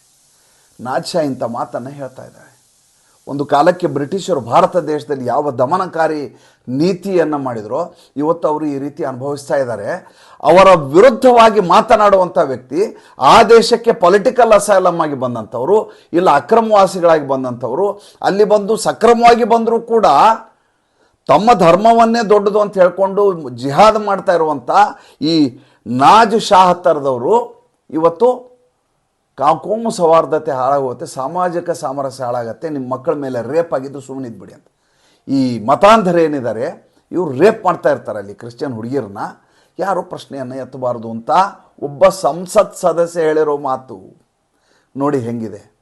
ನಾಚ ಇಂಥ ಮಾತನ್ನು ಹೇಳ್ತಾ ಇದ್ದಾರೆ. ಒಂದು ಕಾಲಕ್ಕೆ ಬ್ರಿಟಿಷರು ಭಾರತ ದೇಶದಲ್ಲಿ ಯಾವ ದಮನಕಾರಿ ನೀತಿಯನ್ನು ಮಾಡಿದರೋ, ಇವತ್ತು ಅವರು ಈ ರೀತಿ ಅನುಭವಿಸ್ತಾ ಇದ್ದಾರೆ. ಅವರ ವಿರುದ್ಧವಾಗಿ ಮಾತನಾಡುವಂಥ ವ್ಯಕ್ತಿ, ಆ ದೇಶಕ್ಕೆ ಪೊಲಿಟಿಕಲ್ ಅಸೈಲಮ್ ಆಗಿ ಬಂದಂಥವರು, ಇಲ್ಲ ಅಕ್ರಮವಾಸಿಗಳಾಗಿ ಬಂದಂಥವರು, ಅಲ್ಲಿ ಬಂದು ಸಕ್ರಮವಾಗಿ ಬಂದರೂ ಕೂಡ ತಮ್ಮ ಧರ್ಮವನ್ನೇ ದೊಡ್ಡದು ಅಂತ ಹೇಳ್ಕೊಂಡು ಜಿಹಾದ್ ಮಾಡ್ತಾ ಇರುವಂಥ ಈ ನಾಜ್ ಶಾಹತ್ತರದವರು ಇವತ್ತು ಕಾ- ಕೋಮು ಸೌಹಾರ್ದತೆ ಹಾಳಾಗುತ್ತೆ ಸಾಮಾಜಿಕ ಸಾಮರಸ್ಯ ಹಾಳಾಗತ್ತೆ ನಿಮ್ಮ ಮಕ್ಕಳ ಮೇಲೆ ರೇಪ್ ಆಗಿದ್ದು ಸುಮ್ಮನೆ ಇದ್ಬಿಡಿ ಅಂತ. ಈ ಮತಾಂಧರ ಏನಿದ್ದಾರೆ, ಇವರು ರೇಪ್ ಮಾಡ್ತಾ ಇರ್ತಾರೆ ಅಲ್ಲಿ ಕ್ರಿಶ್ಚಿಯನ್ ಹುಡುಗಿರನ್ನ ಯಾರು ಪ್ರಶ್ನೆಯನ್ನು ಎತ್ತಬಾರ್ದು ಅಂತ ಒಬ್ಬ ಸಂಸತ್ ಸದಸ್ಯ ಹೇಳಿರೋ ಮಾತು. ನೋಡಿ ಹೆಂಗಿದೆ.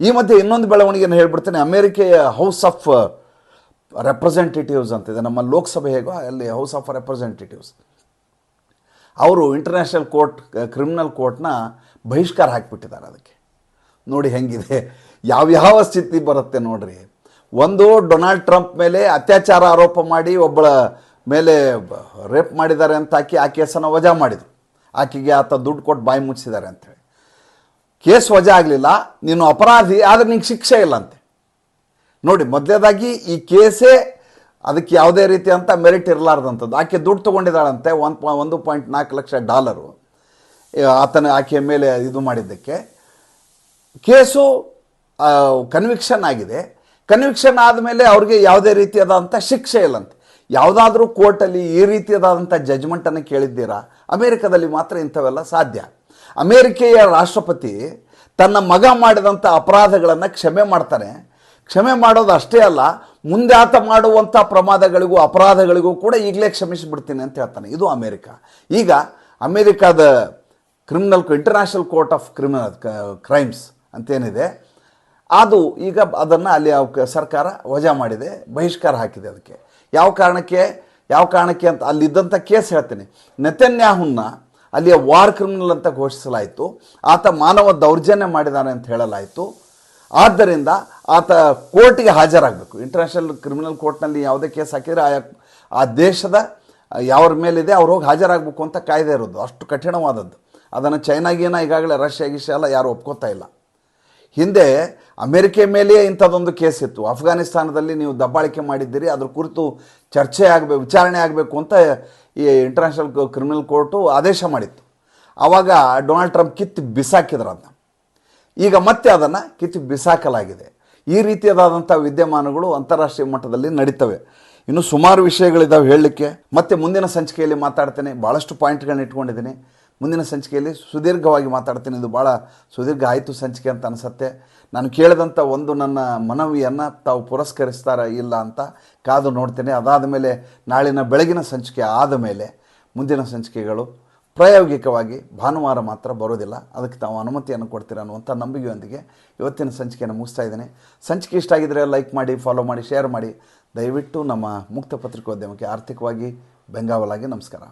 ಈ ಮಧ್ಯೆ ಇನ್ನೊಂದು ಬೆಳವಣಿಗೆಯನ್ನು ಹೇಳ್ಬಿಡ್ತೇನೆ. ಅಮೇರಿಕೆಯ ಹೌಸ್ ಆಫ್ ರೆಪ್ರೆಸೆಂಟೇಟಿವ್ಸ್ ಅಂತಿದೆ ನಮ್ಮ ಲೋಕಸಭೆ ಹೇಗೋ ಅಲ್ಲಿ ಹೌಸ್ ಆಫ್ ರೆಪ್ರೆಸೆಂಟೇಟಿವ್ಸ್ ಅವರು ಇಂಟರ್ನ್ಯಾಷನಲ್ ಕೋರ್ಟ್ ಕ್ರಿಮಿನಲ್ ಕೋರ್ಟ್ನ ಬಹಿಷ್ಕಾರ ಹಾಕಿಬಿಟ್ಟಿದ್ದಾರೆ ಅದಕ್ಕೆ. ನೋಡಿ ಹೆಂಗಿದೆ. ಯಾವ್ಯಾವ ಸ್ಥಿತಿ ಬರುತ್ತೆ ನೋಡ್ರಿ. ಒಂದು ಡೊನಾಲ್ಡ್ ಟ್ರಂಪ್ ಮೇಲೆ ಅತ್ಯಾಚಾರ ಆರೋಪ ಮಾಡಿ ಒಬ್ಬಳ ಮೇಲೆ ರೇಪ್ ಮಾಡಿದ್ದಾರೆ ಅಂತ ಆಕೆ ಆ ಕೇಸನ್ನು ವಜಾ ಮಾಡಿದರು. ಆಕೆಗೆ ಆತ ದುಡ್ಡು ಕೊಟ್ಟು ಬಾಯಿ ಮುಚ್ಚಿದ್ದಾರೆ ಅಂತೇಳಿ ಕೇಸ್ ವಜಾ ಆಗಲಿಲ್ಲ. ನೀನು ಅಪರಾಧಿ, ಆದರೆ ನಿಂಗೆ ಶಿಕ್ಷೆ ಇಲ್ಲ ಅಂತೆ. ನೋಡಿ, ಮೊದಲೇದಾಗಿ ಈ ಕೇಸೇ ಅದಕ್ಕೆ ಯಾವುದೇ ಅಂತ ಮೆರಿಟ್ ಇರಲಾರ್ದಂಥದ್ದು. ಆಕೆ ದುಡ್ಡು ತೊಗೊಂಡಿದ್ದಾಳಂತೆ ಒಂದು ಒಂದು ಪಾಯಿಂಟ್ ನಾಲ್ಕು ಲಕ್ಷ ಡಾಲರು. ಆತನ ಆಕೆಯ ಮೇಲೆ ಇದು ಮಾಡಿದ್ದಕ್ಕೆ. ಕೇಸು ಕನ್ವಿಕ್ಷನ್ ಆಗಿದೆ. ಕನ್ವಿಕ್ಷನ್ ಆದಮೇಲೆ ಅವ್ರಿಗೆ ಯಾವುದೇ ರೀತಿಯಾದಂಥ ಶಿಕ್ಷೆ ಇಲ್ಲಂತೆ. ಯಾವುದಾದ್ರೂ ಕೋರ್ಟಲ್ಲಿ ಈ ರೀತಿಯಾದಂಥ ಜಜ್ಮೆಂಟನ್ನು ಕೇಳಿದ್ದೀರಾ? ಅಮೇರಿಕದಲ್ಲಿ ಮಾತ್ರ ಇಂಥವೆಲ್ಲ ಸಾಧ್ಯ. ಅಮೇರಿಕೆಯ ರಾಷ್ಟ್ರಪತಿ ತನ್ನ ಮಗ ಮಾಡಿದಂಥ ಅಪರಾಧಗಳನ್ನು ಕ್ಷಮೆ ಮಾಡ್ತಾನೆ. ಕ್ಷಮೆ ಮಾಡೋದು ಅಷ್ಟೇ ಅಲ್ಲ, ಮುಂದೆ ಆತ ಮಾಡುವಂಥ ಪ್ರಮಾದಗಳಿಗೂ ಅಪರಾಧಗಳಿಗೂ ಕೂಡ ಈಗಲೇ ಕ್ಷಮಿಸಿಬಿಡ್ತೀನಿ ಅಂತ ಹೇಳ್ತಾನೆ. ಇದು ಅಮೇರಿಕ. ಈಗ ಅಮೇರಿಕಾದ criminal international court of criminal crimes ಅಂತೇನಿದೆ. ಅದು ಈಗ ಅದನ್ನು ಅಲ್ಲಿ ಸರ್ಕಾರ ವಜಾ ಮಾಡಿದೆ, ಬಹಿಷ್ಕಾರ ಹಾಕಿದೆ ಅದಕ್ಕೆ. ಯಾವ ಕಾರಣಕ್ಕೆ? ಯಾವ ಕಾರಣಕ್ಕೆ ಅಂತ ಅಲ್ಲಿದ್ದಂಥ ಕೇಸ್ ಹೇಳ್ತೀನಿ. ನೆತನ್ಯಾಹುನ್ನ ಅಲ್ಲಿಯ ವಾರ್ ಕ್ರಿಮಿನಲ್ ಅಂತ ಘೋಷಿಸಲಾಯಿತು. ಆತ ಮಾನವ ದೌರ್ಜನ್ಯ ಮಾಡಿದ್ದಾನೆ ಅಂತ ಹೇಳಲಾಯಿತು. ಆದ್ದರಿಂದ ಆತ ಕೋರ್ಟಿಗೆ ಹಾಜರಾಗಬೇಕು. ಇಂಟರ್ನ್ಯಾಷನಲ್ ಕ್ರಿಮಿನಲ್ ಕೋರ್ಟ್ನಲ್ಲಿ ಯಾವುದೇ ಕೇಸ್ ಹಾಕಿದರೆ ಆ ಆ ದೇಶದ ಯಾವ್ರ ಮೇಲಿದೆ ಅವ್ರು ಹೋಗಿ ಹಾಜರಾಗಬೇಕು ಅಂತ ಕಾಯ್ದೆ ಇರೋದು. ಅಷ್ಟು ಕಠಿಣವಾದದ್ದು. ಅದನ್ನು ಚೈನಾಗೇನ ಈಗಾಗಲೇ ರಷ್ಯಾ ಗಿಷ್ಯಾ ಎಲ್ಲ ಯಾರು ಒಪ್ಕೋತಾ ಇಲ್ಲ. ಹಿಂದೆ ಅಮೆರಿಕೆ ಮೇಲೆಯೇ ಇಂಥದ್ದೊಂದು ಕೇಸ್ ಇತ್ತು. ಅಫ್ಘಾನಿಸ್ತಾನದಲ್ಲಿ ನೀವು ದಬ್ಬಾಳಿಕೆ ಮಾಡಿದ್ದೀರಿ, ಅದ್ರ ಕುರಿತು ಚರ್ಚೆ ಆಗಬೇಕು ವಿಚಾರಣೆ ಆಗಬೇಕು ಅಂತ ಈ ಇಂಟರ್ನ್ಯಾಷನಲ್ ಕ್ರಿಮಿನಲ್ ಕೋರ್ಟು ಆದೇಶ ಮಾಡಿತ್ತು. ಆವಾಗ ಡೊನಾಲ್ಡ್ ಟ್ರಂಪ್ ಕಿತ್ತು ಬಿಸಾಕಿದ್ರು ಅದನ್ನ. ಈಗ ಮತ್ತೆ ಅದನ್ನು ಕಿತ್ತು ಬಿಸಾಕಲಾಗಿದೆ. ಈ ರೀತಿಯಾದಂಥ ವಿದ್ಯಮಾನಗಳು ಅಂತಾರಾಷ್ಟ್ರೀಯ ಮಟ್ಟದಲ್ಲಿ ನಡೀತವೆ. ಇನ್ನು ಸುಮಾರು ವಿಷಯಗಳಿದ್ದಾವೆ ಹೇಳಲಿಕ್ಕೆ. ಮತ್ತೆ ಮುಂದಿನ ಸಂಚಿಕೆಯಲ್ಲಿ ಮಾತಾಡ್ತೇನೆ. ಭಾಳಷ್ಟು ಪಾಯಿಂಟ್ಗಳನ್ನ ಇಟ್ಕೊಂಡಿದ್ದೀನಿ. ಮುಂದಿನ ಸಂಚಿಕೆಯಲ್ಲಿ ಸುದೀರ್ಘವಾಗಿ ಮಾತಾಡ್ತೀನಿ. ಇದು ಭಾಳ ಸುದೀರ್ಘ ಆಯಿತು ಸಂಚಿಕೆ ಅಂತ ಅನಿಸುತ್ತೆ. ನಾನು ಕೇಳಿದಂಥ ಒಂದು ನನ್ನ ಮನವಿಯನ್ನು ತಾವು ಪುರಸ್ಕರಿಸ್ತಾರ ಇಲ್ಲ ಅಂತ ಕಾದು ನೋಡ್ತೇನೆ. ಅದಾದ ಮೇಲೆ ನಾಳಿನ ಬೆಳಗಿನ ಸಂಚಿಕೆ ಆದ ಮೇಲೆ ಮುಂದಿನ ಸಂಚಿಕೆಗಳು ಪ್ರಾಯೋಗಿಕವಾಗಿ ಭಾನುವಾರ ಮಾತ್ರ ಬರೋದಿಲ್ಲ. ಅದಕ್ಕೆ ತಾವು ಅನುಮತಿಯನ್ನು ಕೊಡ್ತೀರ ಅನ್ನುವಂಥ ನಂಬಿಕೆಯೊಂದಿಗೆ ಇವತ್ತಿನ ಸಂಚಿಕೆಯನ್ನು ಮುಗಿಸ್ತಾ ಇದ್ದೇನೆ. ಸಂಚಿಕೆ ಇಷ್ಟ ಆಗಿದ್ದರೆ ಲೈಕ್ ಮಾಡಿ ಫಾಲೋ ಮಾಡಿ ಶೇರ್ ಮಾಡಿ. ದಯವಿಟ್ಟು ನಮ್ಮ ಮುಕ್ತ ಪತ್ರಿಕೋದ್ಯಮಕ್ಕೆ ಆರ್ಥಿಕವಾಗಿ ಬೆಂಗಾವಲಾಗಿ ನಮಸ್ಕಾರ.